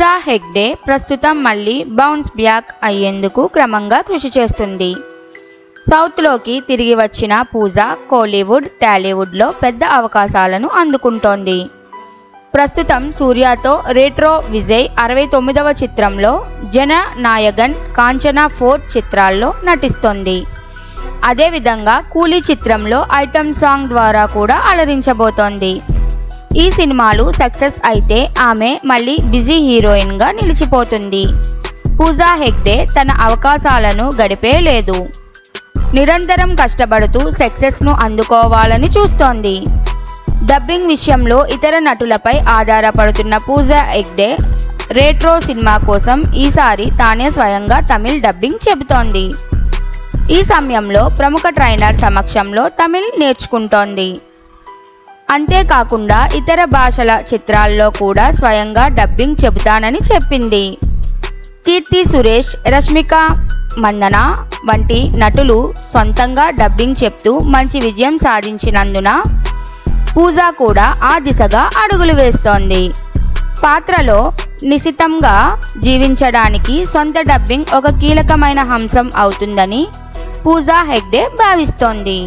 పూజా హెగ్డే ప్రస్తుతం మళ్ళీ bounce back అయ్యేందుకు క్రమంగా కృషి చేస్తుంది. సౌత్లోకి తిరిగి వచ్చిన పూజా కోలీవుడ్ టాలీవుడ్లో పెద్ద అవకాశాలను అందుకుంటోంది. ప్రస్తుతం సూర్యతో రేట్రో విజయ్ అరవై తొమ్మిదవ చిత్రంలో జన నాయగన్ కాంచనా ఫోర్ చిత్రాల్లో నటిస్తోంది. అదేవిధంగా కూలీ చిత్రంలో ఐటమ్ సాంగ్ ద్వారా కూడా అలరించబోతోంది. ఈ సినిమాలు సక్సెస్ అయితే ఆమె మళ్ళీ బిజీ హీరోయిన్గా నిలిచిపోతుంది. పూజా హెగ్డే తన అవకాశాలను గడిపే లేదు. నిరంతరం కష్టపడుతూ సక్సెస్ను అందుకోవాలని చూస్తోంది. డబ్బింగ్ విషయంలో ఇతర నటులపై ఆధారపడుతున్న పూజా హెగ్డే రేట్రో సినిమా కోసం ఈసారి తానే స్వయంగా తమిళ్ డబ్బింగ్ చెబుతోంది. ఈ సమయంలో ప్రముఖ ట్రైనర్ సమక్షంలో తమిళ్ నేర్చుకుంటోంది. అంతేకాకుండా ఇతర భాషల చిత్రాల్లో కూడా స్వయంగా డబ్బింగ్ చెబుతానని చెప్పింది. కీర్తి సురేష్ రష్మిక మందన వంటి నటులు సొంతంగా డబ్బింగ్ చెప్తూ మంచి విజయం సాధించినందున పూజా కూడా ఆ దిశగా అడుగులు వేస్తోంది. పాత్రలో నిశితంగా జీవించడానికి సొంత డబ్బింగ్ ఒక కీలకమైన అంశం అవుతుందని పూజా హెగ్డే భావిస్తోంది.